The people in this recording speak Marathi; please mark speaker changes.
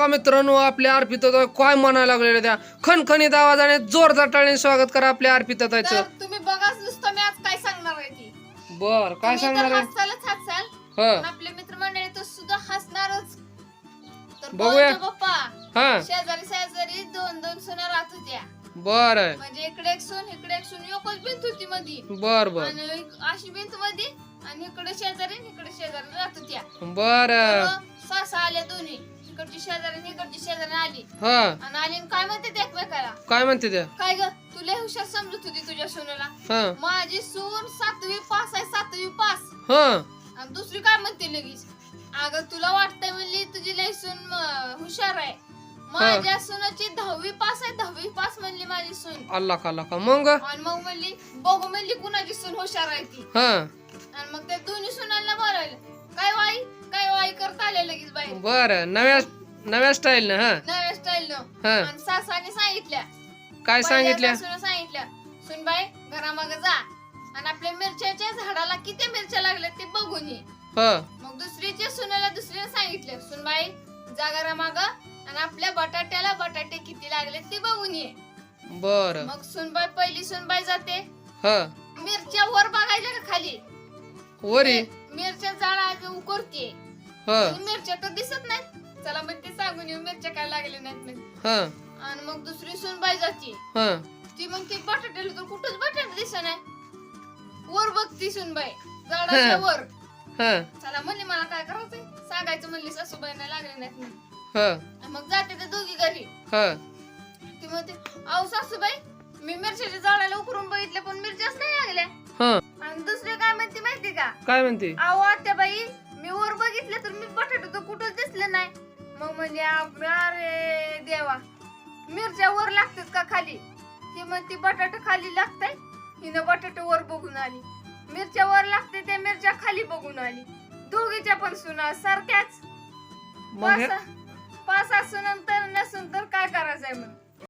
Speaker 1: बघा मित्रांनो आपल्या अर्पिता काय म्हणायला लागलेल्या त्या? खणखणीत आवाजाने जोरदार टाळीने स्वागत करा आपल्या अर्पिता
Speaker 2: तुम्ही बघाच नुसतं मी आज काय सांगणार आहे ती.
Speaker 1: बर काय सांगणार आहे? हा.
Speaker 2: आपले मित्रमंडळी तर सुद्धा हसणारच.
Speaker 1: बघूया. हा.
Speaker 2: शेजारी शेजारी दोन दोन सुना राहत होत्या.
Speaker 1: बर.
Speaker 2: म्हणजे इकडे एक सून इकडे एक सून एकच भिंत होती मधी.
Speaker 1: बर बर.
Speaker 2: अशी भिंत मध्ये आणि इकडे शेजारी इकडे शेजारी राहत होत्या.
Speaker 1: बर.
Speaker 2: सासा आल्या दोन्ही. इकडची शेजारी इकडची शेजारी आली.
Speaker 1: हा.
Speaker 2: आणि आली आणि काय म्हणते ते एकमेकाला?
Speaker 1: काय म्हणते त्या
Speaker 2: काय ग? तुला हुशार समजत होती तुझ्या सुनेला.
Speaker 1: हा.
Speaker 2: माझी सून सातवी पास आहे सातवी पास.
Speaker 1: हा.
Speaker 2: आणि दुसरी काय म्हणते लगेच? अगं तुला वाटतंय म्हणली तुझी लई सून हुशार आहे. माझ्या सुनाची दहावी पास आहे दहावी पास म्हणली माझी सून.
Speaker 1: अल्ला का अल्ला का? मग?
Speaker 2: आणि मग म्हणली बघू म्हणली कुणाची सून हुशार आहे ती.
Speaker 1: हा.
Speaker 2: आणि मग त्या दोन्ही सुनांना बोलावलं.
Speaker 1: बर नव्या नव्या स्टाईल ना हा?
Speaker 2: नव्या स्टाईल न.
Speaker 1: हा.
Speaker 2: सासाने सांगितल्या.
Speaker 1: काय सांगितल्या?
Speaker 2: सुन सांगितल्या सुनबाई घरामाग जा. आणि आपल्या मिरच्याच्या झाडाला किती मिरच्या लागल्या ते बघून ये.
Speaker 1: हा.
Speaker 2: मग दुसरीच्या सुनाला दुसरीने सांगितलं सुनबाई जा घरामाग आणि आपल्या बटाट्याला बटाटे किती लागले ते बघून ये.
Speaker 1: बर.
Speaker 2: मग सुनबाई पहिली सुनबाई जाते.
Speaker 1: हा.
Speaker 2: मिरच्या वर बघायच्या का खाली?
Speaker 1: वरी?
Speaker 2: मिरच्या जाळा उकरते. मिरच्या तर दिसत नाही चला मग ते सांगून येऊ मिरच्या काय लागले नाहीत.
Speaker 1: हा.
Speaker 2: आणि मग दुसरी सुनबाई जाते ती मग ती बटाट्याला तर कुठंच बटाटा दिसत नाही. वर बघती सुनबाई झाडाच्या वर.
Speaker 1: हा.
Speaker 2: चला म्हणली मला काय करायचंय? सांगायचं म्हणली सासूबाई नाही लागले नाहीत म्हणून.
Speaker 1: हा.
Speaker 2: आणि मग जाते ते दोघी घरी.
Speaker 1: हा.
Speaker 2: ती म्हणते अहो सासूबाई मी मिरच्याच्या झाडाला उकरून बघितले पण मिरच्याच नाही लागल्या.
Speaker 1: हा.
Speaker 2: आणि दुसरी काय म्हणते माहिती का?
Speaker 1: काय म्हणते?
Speaker 2: अहो आत्या म्हणजे अरे देवा मिरच्या वर लागतात का खाली? ही म्हणते बटाटे खाली लागतंय. हिनं बटाटे वर बघून आली. मिरच्या वर लागते त्या मिरच्या खाली बघून आली. दोघीच्या पण सुना सारख्याच.
Speaker 1: मग हे-
Speaker 2: पाच नंतर नसून तर काय करायचंय मग?